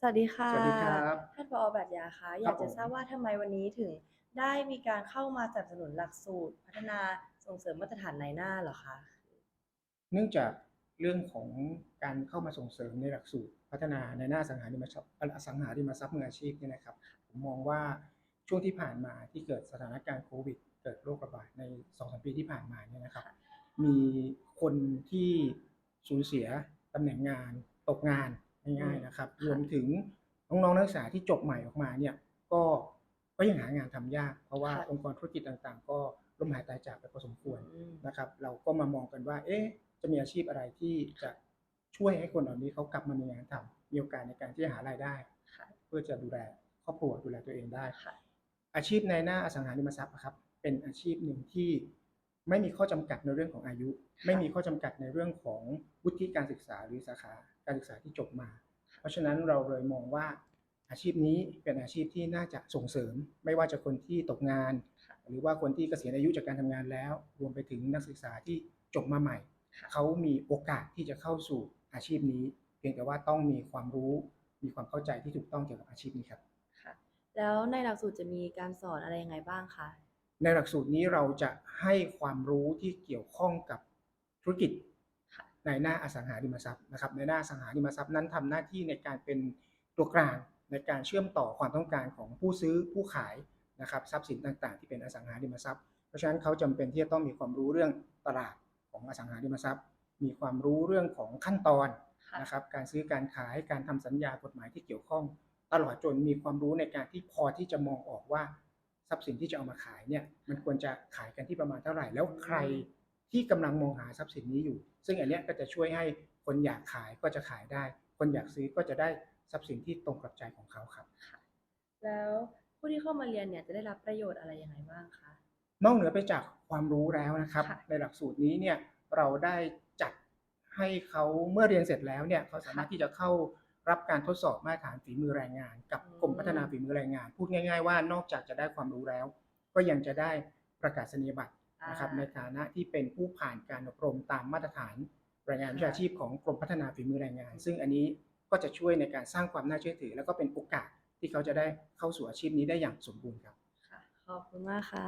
สวัสดีค่ะสวัสดีครับท่านผอปรัชญาคะอยากจะผมทราบว่าทำไมวันนี้ถึงได้มีการเข้ามาสนับสนุนหลักสูตร พัฒนาส่งเสริมมาตรฐานในหน้าเหรอคะ เนื่องจากเรื่องของการเข้ามาส่งเสริมในหลักสูตร พัฒนาในหน้าอสังหาริมทรัพย์อสังหาริมทรัพย์มืออาชีพเนี่ยนะครับ ผมมองว่าช่วงที่ผ่านมาที่เกิดสถานการณ์โควิด เกิดโรคระบาดใน2อสปีที่ผ่านมาเนี่ยนะครับค่ะมีคนที่สูญเสียตำแหน่งงานตกงาน ง่ายๆนะครับค่ะรวมถึงน้องๆนักศึกษาที่จบใหม่ออกมาเนี่ยก็ก็ยังหางานทำยาก เพราะว่าองค์กรธุรกิจต่างๆ ก็ล้มหายตายจากไปพอสมควรอืมนะครับ เราก็มามองกันว่า เอ๊ะจะมีอาชีพอะไรที่จะช่วยให้คนเหล่านี้เขากลับมามีงานทำมีโอกาสในการที่จะหารายได้ค่ะเพื่อจะดูแลครอบครัวดูแลตัวเองได้ค่ะอาชีพในหน้าอสังหาริมทรัพย์อะครับเป็นอาชีพหนึ่งที่ ไม่มีข้อจำกัดในเรื่องของอายุ ไม่มีข้อจำกัดในเรื่องของวุฒิการศึกษาหรือสาขาการศึกษาที่จบมา เพราะฉะนั้นเราเลยมองว่าอาชีพนี้เป็นอาชีพที่น่าจะส่งเสริม ไม่ว่าจะคนที่ตกงานค่ะหรือว่าคนที่เกษียณอายุจากการทำงานแล้ว รวมไปถึงนักศึกษาที่จบมาใหม่ค่ะเขามีโอกาสที่จะเข้าสู่อาชีพนี้ เพียงแต่ว่าต้องมีความรู้ มีความเข้าใจที่ถูกต้องเกี่ยวกับอาชีพนี้ครับค่ะแล้วในหลักสูตรจะมีการสอนอะไรยังไงบ้างคะ ในหลักสูตรนี้เราจะให้ความรู้ที่เกี่ยวข้องกับธุรกิจค่ะในหน้าอสังหาริมทรัพย์นะครับในหน้าอสังหาริมทรัพย์นั้นทำหน้าที่ในการเป็นตัวกลางในการเชื่อมต่อความต้องการของผู้ซื้อผู้ขายนะครับทรัพย์สินต่างๆ ที่เป็นอสังหาริมทรัพย์ เพราะฉะนั้นเขาจำเป็นที่จะต้องมีความรู้เรื่องตลาดของอสังหาริมทรัพย์ มีความรู้เรื่องของขั้นตอนค่ะนะครับการซื้อการขายการทำสัญญากฎหมายที่เกี่ยวข้อง ตลอดจนมีความรู้ในการที่พอที่จะมองออกว่า ทรัพย์สินที่จะเอามาขายเนี่ยมันควรจะขายกันที่ประมาณเท่าไหร่ แล้วใครที่กำลังมองหาทรัพย์สินนี้อยู่ ซึ่งอันเนี้ยก็จะช่วยให้คนอยากขายก็จะขายได้ คนอยากซื้อก็จะได้ทรัพย์สินที่ตรงกับใจของเขาครับแล้วผู้ที่เข้ามาเรียนเนี่ยจะได้รับประโยชน์อะไรยังไงบ้างคะนอกเหนือไปจากความรู้แล้วนะครับค่ะในหลักสูตรนี้เนี่ยเราได้จัดให้เขาเมื่อเรียนเสร็จแล้วเนี่ยเขาสามารถที่จะเข้า รับการทดสอบมาตรฐานฝีมือแรงงาน กับกรมพัฒนาฝีมือแรงงาน พูดง่าย ๆ ว่านอกจากจะได้ความรู้แล้ว ก็ยังจะได้ประกาศนียบัตรนะครับในฐานะที่เป็นผู้ผ่านการอบรมตามมาตรฐานแรงงานวิชาชีพของกรมพัฒนาฝีมือแรงงาน ซึ่งอันนี้ก็จะช่วยในการสร้างความน่าเชื่อถือ แล้วก็เป็นโอกาสที่เขาจะได้เข้าสู่อาชีพนี้ได้อย่างสมบูรณ์ครับค่ะขอบคุณมากค่ะ